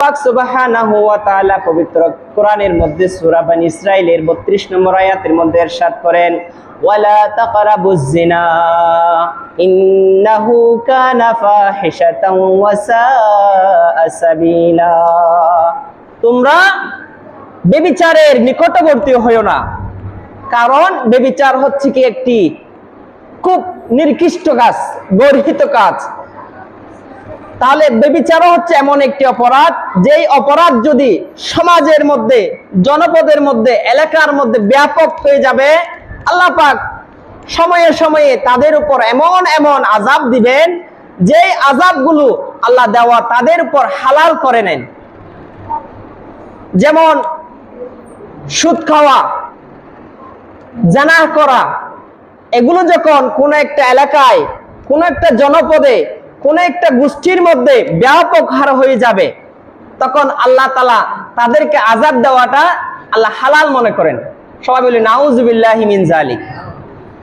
পাক সুবহানাহু ওয়া তাআলা পবিত্র কোরআনের মধ্যে সূরা বানি ইসরাইলের 32 নম্বর আয়াতের মধ্যে ارشاد করেন ওয়ালা তাকরাবুজ জিনা ইন্নাহু কানা ফাহিশাতান ওয়া সাআ সাবিলা তোমরা বেবিচারের নিকটবর্তী হইও না কারণ বেবিচার হচ্ছে কি একটি খুব নির্কৃষ্ট কাজ গর্হিত কাজ তাহলে বেবিচারও হচ্ছে এমন একটি অপরাধ, যেই অপরাধ যদি সমাজের মধ্যে, জনপদের মধ্যে, এলাকার মধ্যে ব্যাপক হয়ে যাবে, আল্লাহ পাক সময়ে সময়ে তাদের উপর এমন এমন আজাব দিবেন, যেই আজাবগুলো আল্লাহ দেওয়া তাদের উপর হালাল করে নেন। যেমন সুদ খাওয়া জানা করা, এগুলো যখন কোন একটা এলাকায়, কোন একটা জনপদে কোন একটা গোষ্ঠীর মধ্যে ব্যাপক হার হয়ে যাবে, তখন আল্লাহ তালা তাদেরকে আজাদ দেওয়াটা আল্লাহ হালাল মনে করেন। সবাই বলি নাউজুবিল্লাহ মিন জালিক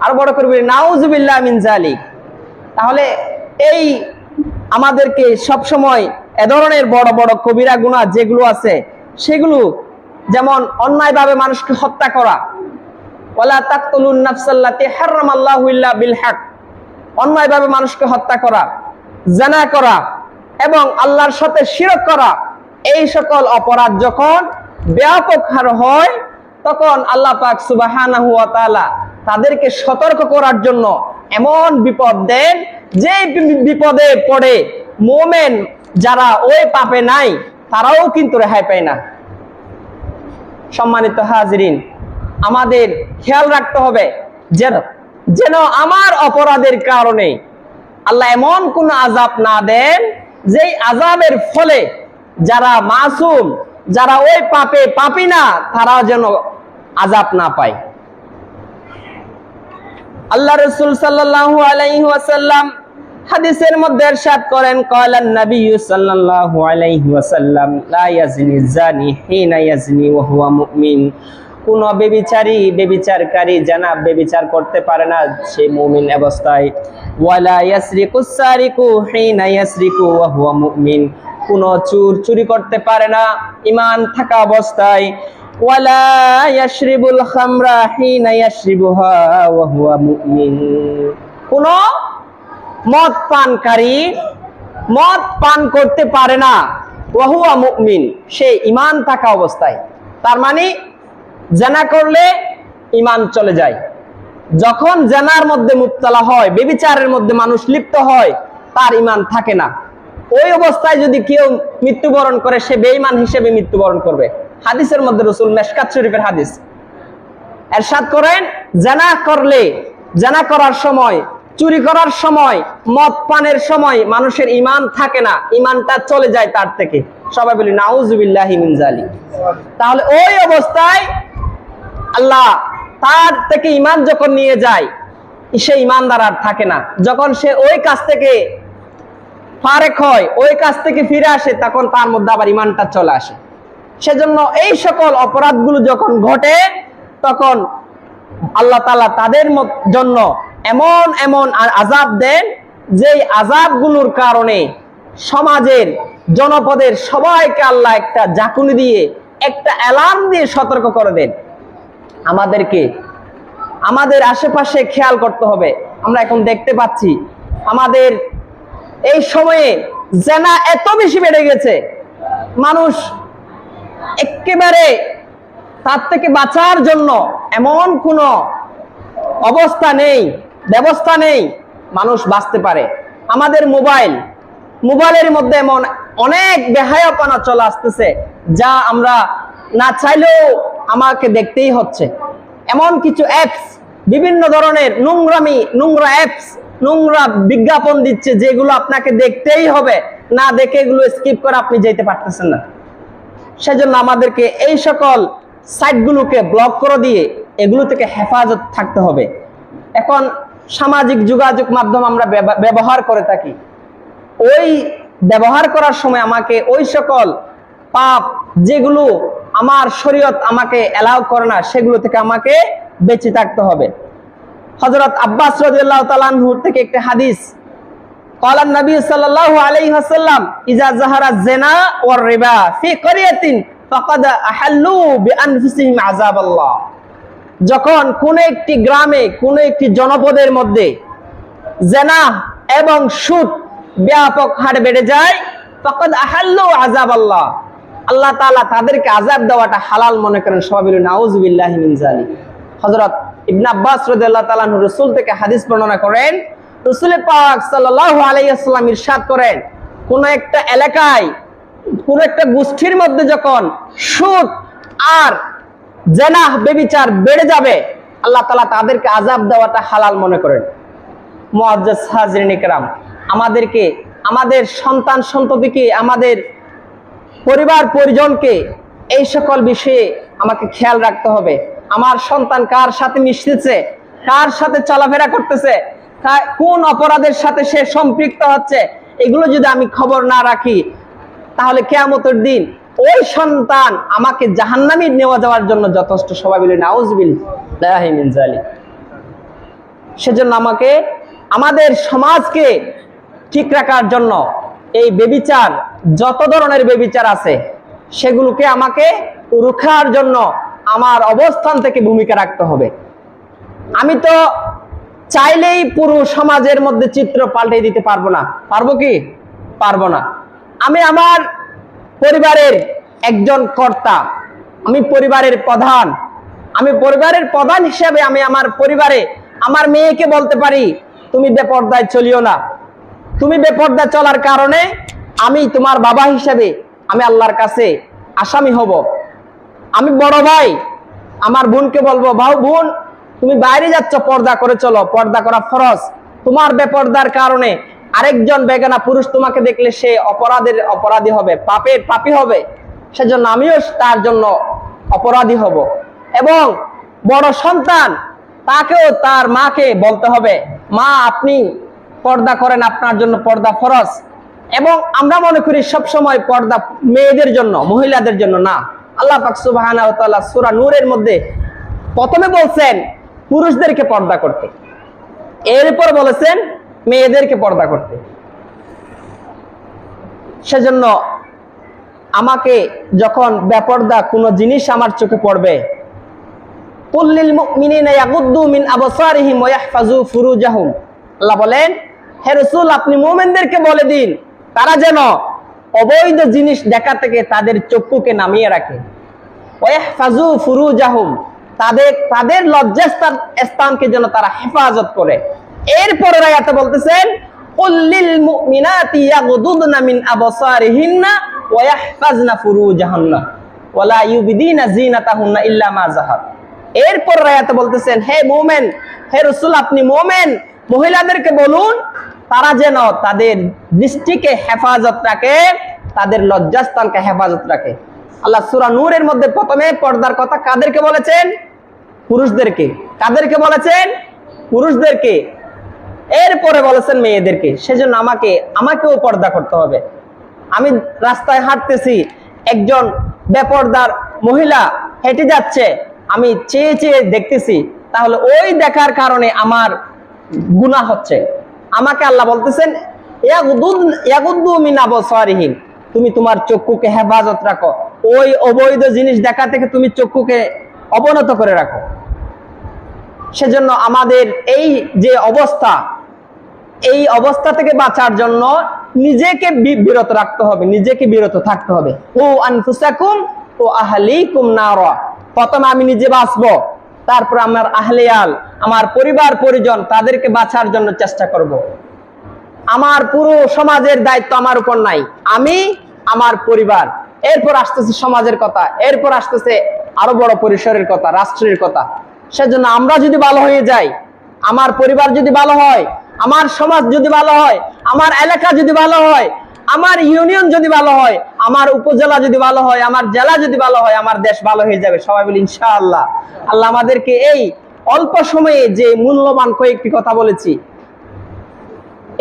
আর বড় করে বলি নাউজুবিল্লাহ মিন জালিক তাহলে এই আমাদেরকে সব সময় এ ধরনের বড় বড় কবিরা গুণা যেগুলো আছে, সেগুলো যেমন অন্যায়ভাবে মানুষকে হত্যা করা। ওয়ালা তাকতুলুন নাফসাল্লাতি হারামাল্লাহু ইল্লা বিল অন্যায়ভাবে মানুষকে হত্যা করা। জানা করা এবং আল্লাহর সাথে শিরক করা, এই সকল অপরাধ যখন ব্যাপক হার হয়, তখন আল্লাহ পাক সুবাহানাহু ওয়া তাআলা তাদেরকে সতর্ক করার জন্য এমন বিপদ দেন যে বিপদে পড়ে মোমেন যারা ওই পাপে নাই, তারাও কিন্তু রেহাই পায় না। সম্মানিত হাজরিন, আমাদের খেয়াল রাখতে হবে যেন যেন আমার অপরাধের কারণে আল্লাহ এমন কোন আজাব না দেন যে আজাবের ফলে যারা মাসুম, যারা ওই পাপে পাপি না তারা যেন আজাব না পায়। আল্লাহ রসুল সাল্লাম হাদিসের মধ্যে এরশাদ করেন, কলান নবী কোন বেবিচারী বেবিচারকারী জানা বেবিচার করতে পারে না সে মুমিন অবস্থায়। ওয়ালা ইয়াসরিকু সারিকু হিনা ইয়াসরিকু ওয়া হুয়া মুমিন। কোন চুর চুরি করতে পারে না, ঈমান থাকা অবস্থায়। ওয়ালা ইয়াশরিবুল খামরা হিনা ইয়াশরিবুহা ওয়া হুয়া মুমিন। কোন মদ পানকারী মদ পান করতে পারে না ওয়াহুয়া মুমিন। সে ঈমান থাকা অবস্থায়। তার মানে জানা করলে ঈমান চলে যায়। যখন জানার মধ্যে মুক্তলা হয়, বেবিচারের মধ্যে মানুষ লিপ্ত হয়, তার ঈমান থাকে না। ওই অবস্থায় যদি কেউ মৃত্যুবরণ করে, সে বেঈমান হিসেবে মৃত্যুবরণ করবে। হাদিসের মধ্যে রসুল মেশকাত শরীফের হাদিস। এরশাদ করেন, জানা করলে, জানা করার সময়, চুরি করার সময়, মদ পানের সময় মানুষের ইমান থাকে না। ইমানটা চলে যায় তার থেকে। সবাই বলি মিন তাহলে ওই অবস্থায় আল্লাহ তার থেকে ইমান যখন নিয়ে যায়, সে ইমানদার আর থাকে না। যখন সে ওই কাজ থেকে ফারেক হয়, ওই কাজ থেকে ফিরে আসে, তখন তার মধ্যে আবার ইমানটা চলে আসে। সেজন্য এই সকল অপরাধগুলো যখন ঘটে, তখন আল্লাহ তালা তাদের জন্য এমন এমন আজাব দেন, যেই আজাবগুলোর কারণে সমাজের, জনপদের সবাইকে আল্লাহ একটা জাকুনি দিয়ে, একটা অ্যালার্ম দিয়ে সতর্ক করে দেন। আমাদেরকে, আমাদের আশেপাশে খেয়াল করতে হবে। আমরা এখন দেখতে পাচ্ছি, আমাদের এই সময়ে জেনা এত বেশি বেড়ে গেছে। মানুষ একেবারে তার থেকে বাঁচার জন্য এমন কোনো অবস্থা নেই, ব্যবস্থা নেই, মানুষ বাঁচতে পারে। আমাদের মোবাইল, মোবাইলের মধ্যে এমন অনেক বেহায়াপনা চলে আসতেছে, যা আমরা না চাইলেও আমাকে দেখতেই হচ্ছে। এমন কিছু অ্যাপস বিভিন্ন ধরনের নোংরামি, নোংরা অ্যাপস নোংরা বিজ্ঞাপন দিচ্ছে যেগুলো আপনাকে দেখতেই হবে। না দেখে এগুলো স্কিপ করে আপনি যেতে পারতেছেন না। সেজন্য আমাদেরকে এই সকল সাইটগুলোকে ব্লক করে দিয়ে এগুলো থেকে হেফাজত থাকতে হবে। এখন সামাজিক যোগাযোগ মাধ্যম আমরা ব্যবহার করে থাকি। ওই ব্যবহার করার সময় আমাকে ওই সকল পাপ যেগুলো আমার শরীয়ত আমাকে অ্যালাউ করে না সেগুলো থেকে আমাকে বেঁচে থাকতে হবে হজরত আব্বাস রাদিয়াল্লাহু তাআলাহুর থেকে একটা হাদিস قال النبي صلى الله عليه وسلم إذا ظهر الزنا والربا في قرية فقد أحلوا بأنفسهم عذاب الله যখন কোন একটি গ্রামে কোন একটি জনপদের মধ্যে জেনা এবং সুদ ব্যাপক হারে বেড়ে যায় তখন আহাল্লু আজাব আল্লাহ আল্লাহ তাআলা তাদেরকে আজাব দেওয়াটা হালাল মনে করেন, সবাই বলে, নাউজুবিল্লাহি হযরত ইবনে আব্বাস রাদিয়াল্লাহু তাআলা রাসূল থেকে হাদিস বর্ণনা করেন, রাসূল পাক সাল্লাল্লাহু আলাইহি ওয়াসাল্লাম ইরশাদ করেন, কোন একটা এলাকায়, কোন একটা গোষ্ঠীর মধ্যে যখন সুদ আর জেনাহ বেবিচার বেড়ে যাবে, আল্লাহ তালা তাদেরকে আজাব দেওয়াটা হালাল মনে করেন। মুআজ্জাজ হাজরিন ইকরাম, আমাদেরকে, আমাদের সন্তান সন্ততিকে আমাদের পরিবার, পরিজনকে এই সকল বিষয়ে আমাকে খেয়াল রাখতে হবে। আমার সন্তান কার সাথে মিশতেছে? কার সাথে চলাফেরা করতেছে? কোন অপরাধের সাথে সে সম্পৃক্ত হচ্ছে? এগুলো যদি আমি খবর না রাখি, তাহলে কেয়ামতের দিন ওই সন্তান আমাকে জাহান্নামে নেওয়া যাওয়ার জন্য যথেষ্ট সবাই বলে, নাউজবিল জালিক সেজন্য আমাকে, আমাদের সমাজকে ঠিক রাখার জন্য এই বেবিচার যত ধরনের বেবিচার আছে, সেগুলোকে আমাকে রুখার জন্য আমার অবস্থান থেকে ভূমিকা রাখতে হবে। আমি তো চাইলেই পুরো সমাজের মধ্যে চিত্র পাল্টে দিতে পারব না। পারব কি? পারব না। আমি আমার পরিবারের একজন কর্তা, আমি পরিবারের প্রধান। আমি পরিবারের প্রধান হিসেবে আমি আমার পরিবারে আমার মেয়েকে বলতে পারি, তুমি বেপর্দায় চলিও না। তুমি বেপর্দায় চলার কারণে আমি তোমার বাবা হিসেবে আমি আল্লাহর কাছে আসামি হব। আমি বড় ভাই, আমার বোনকে বলব, ভাও বোন, তুমি বাইরে যাচ্ছ, পর্দা করে চলো, পর্দা করা ফরজ। তোমার বেপর্দার কারণে আরেকজন বেগানা পুরুষ তোমাকে দেখলে সে অপরাধের অপরাধী হবে, পাপের পাপী হবে। সেজন্য আমিও তার জন্য অপরাধী হব। এবং বড় সন্তান, তাকেও তার মাকে বলতে হবে, মা, আপনি পর্দা করেন, আপনার জন্য পর্দা ফরজ। এবং আমরা মনে করি সব সময় পর্দা মেয়েদের জন্য, মহিলাদের জন্য না। আল্লাহ পাক সূরা নূরের মধ্যে প্রথমে বলছেন, পুরুষদেরকে পর্দা করতে। এরপর বলেছেন, মেয়েদেরকে পর্দা করতে। সেজন্য আমাকে যখন বেপর্দা কোনো জিনিস আমার চোখে পড়বে আল্লাহ বলেন, হে রাসূল, আপনি মুমিনদেরকে বলে দিন তারা যেন অবৈধ জিনিস দেখা থেকে তাদের চক্ষুকে নামিয়ে রাখে। তাদের তাদের লজ্জাস্থান, স্থানকে যেন তারা হেফাজত করে। এরপরের আয়াতে বলতেছেন এরপর রায়াতে বলতেছেন, হে মোমেন, হে রসুল, আপনি মোমেন, মহিলাদেরকে বলুন তারা যেন তাদের দৃষ্টিকে হেফাজত রাখে, তাদের লজ্জাস্থানকে হেফাজত রাখে। আল্লাহ সুরা নূরের মধ্যে প্রথমে পর্দার কথা কাদেরকে বলেছেন? পুরুষদেরকে। কাদেরকে বলেছেন? পুরুষদেরকে। এরপরে বলেছেন মেয়েদেরকে। সেজন্য আমাকে, আমাকেও পর্দা করতে হবে। আমি রাস্তায় হাঁটতেছি, একজন বেপর্দার মহিলা হেঁটে যাচ্ছে, আমি চেয়ে চেয়ে দেখতেছি। তাহলে ওই দেখার কারণে আমার গুনাহ হচ্ছে। আমাকে আল্লাহ বলতেছেন। তুমি তোমার চক্ষুকে হেফাজত রাখো। ওই অবৈধ জিনিস দেখা থেকে তুমি চক্ষুকে অবনত করে রাখো। সেজন্য আমাদের এই যে অবস্থা, এই অবস্থা থেকে বাঁচার জন্য নিজেকে বিরত রাখতে হবে, নিজেকে বিরত থাকতে হবে। ও আনফুসাকুম ও আহলিকুম নারা। প্রথমে আমি নিজে বাঁচবো, তারপর আমার আহলিয়াল আমার পরিবার, পরিজন তাদেরকে বাঁচার জন্য চেষ্টা করব। আমার পুরো সমাজের দায়িত্ব আমার উপর নাই। আমি, আমার পরিবার। এরপর আসতেছে সমাজের কথা, এরপর আসতেছে আরও বড় পরিসরের কথা, রাষ্ট্রের কথা। সেজন্য আমরা যদি ভালো হয়ে যাই, আমার পরিবার যদি ভালো হয়, আমার সমাজ যদি ভালো হয়, আমার এলাকা যদি ভালো হয়, আমার ইউনিয়ন যদি ভালো হয়, আমার উপজেলা যদি ভালো হয়, আমার জেলা যদি ভালো হয়, আমার দেশ ভালো হয়ে যাবে। সবাই বলি, ইনশাআল্লাহ। আল্লাহ আমাদেরকে এই অল্প সময়ে যে মূল্যবান কয়েকটি কথা বলেছি,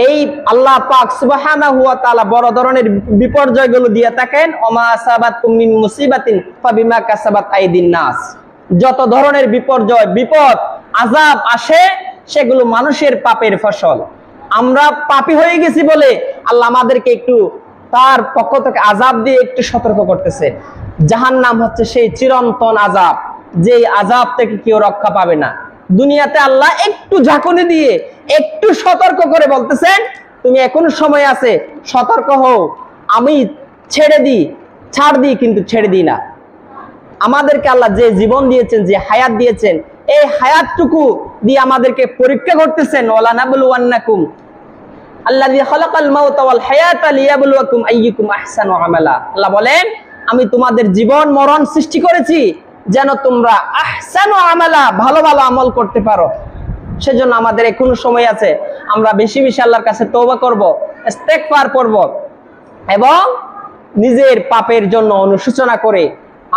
এই আল্লাহ পাক সুবহানাহু ওয়া তাআলা বড় ধরনের বিপর্যয়গুলো দিয়ে থাকেন আইদিন নাস। যত ধরনের বিপর্যয়, বিপদ, আযাব আসে, সেগুলো মানুষের পাপের ফসল। আমরা পাপী হয়ে গেছি বলে আল্লাহ আমাদেরকে একটু তার পক্ষ থেকে আজাব দিয়ে একটু সতর্ক করতেছে। জাহান নাম হচ্ছে সেই চিরন্তন আজাব যেই আজাব থেকে কেউ রক্ষা পাবে না। দুনিয়াতে আল্লাহ একটু ঝাঁকুনি দিয়ে একটু সতর্ক করে বলতেছেন, তুমি এখন সময় আছে, সতর্ক হও। আমি ছেড়ে দিই, ছাড় দিই কিন্তু ছেড়ে দিই না। আমাদেরকে আল্লাহ যে জীবন দিয়েছেন, যে হায়াত দিয়েছেন, এই হায়াতটুকু দিয়ে আমাদেরকে পরীক্ষা করতেছেন ওয়ালা নাবলুয়ান্নাকুম আল্লাযী খালাকাল মাউতা ওয়াল হায়াতা লিয়াবলুয়াকুম আইয়ুকুম আহসানু আমালা। আল্লাহ বলেন, আমি তোমাদের জীবন মরণ সৃষ্টি করেছি যেন তোমরা আহসানু আমালা ভালো ভালো আমল করতে পারো। সেজন্য আমাদের এখনও সময় আছে আমরা বেশি বেশি আল্লাহর কাছে তওবা করব স্টেক পার করব এবং নিজের পাপের জন্য অনুশোচনা করে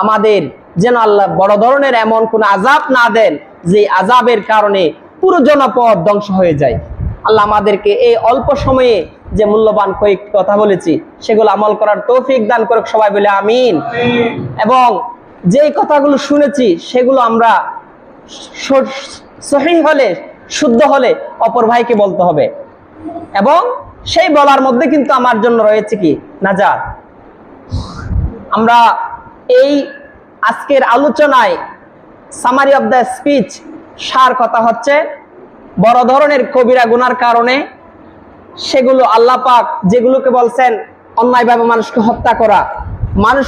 আমাদের যেন আল্লাহ বড় ধরনের এমন কোন আজাব না দেন যে আজাবের কারণে পুরো জনপদ ধ্বংস হয়ে যায়। আল্লাহ আমাদেরকে এই অল্প সময়ে যে মূল্যবান কয়েক কথা বলেছি সেগুলো আমল করার তৌফিক দান করুক সবাই বলে আমিন। এবং যেই কথাগুলো শুনেছি, সেগুলো আমরা সহি হলে, শুদ্ধ হলে অপর ভাইকে বলতে হবে। এবং সেই বলার মধ্যে কিন্তু আমার জন্য রয়েছে কি? নাজাত। আমরা এই আজকের আলোচনায় সামারি অব দ্য স্পিচ সার কথা হচ্ছে, বড় ধরনের কবিরা গুনার কারণে সেগুলো আল্লাহ পাক যেগুলোকে বলছেন, অন্যায়ভাবে মানুষকে হত্যা করা, মানুষ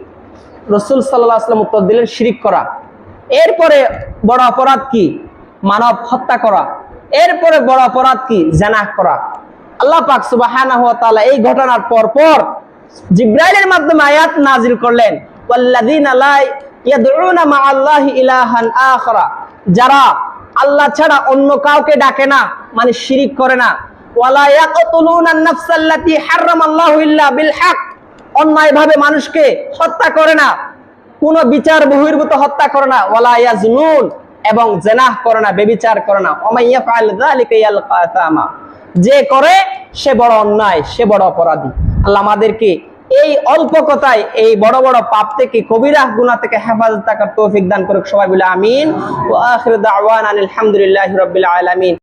রাসূল সাল্লাল্লাহু আলাইহি ওয়াসাল্লাম উত্তর দিলেন, শিরিক করা। এরপরে বড় অপরাধ কি? মানব হত্যা করা। এরপরে বড় অপরাধ কি? জানাহ করা। আল্লাহ পাক তাআলা এই ঘটনার পর পর জিব্রাইলের মাধ্যমে আয়াত নাজিল করলেন যারা আল্লাহ ছাড়া অন্য কাউকে ডাকে না মানে শিরিক করে না। ওয়ালা ইয়াকতুলুনা আন-নাফসাল্লাতী হারামাল্লাহু ইল্লা বিল হক। অন্যায়ভাবে মানুষকে হত্যা করে না। কোন বিচার বহির্ভূত হত্যা করে না। ওয়ালা এবং জেনাহ করে না, বেবিচার করে না। যালিকা যে করে, সে বড় অন্যায়, সে বড় অপরাধী। আল্লাহ আমাদেরকে এই অল্প কথায় এই বড় বড় পাপ থেকে, কবিরাহ গুনাহ থেকে হেফাজত থাকার তৌফিক দান করুক সবাই বলে আমিন। ওয়া আখিরু দাওয়ানা আলহামদুলিল্লাহি রাব্বিল আলামিন।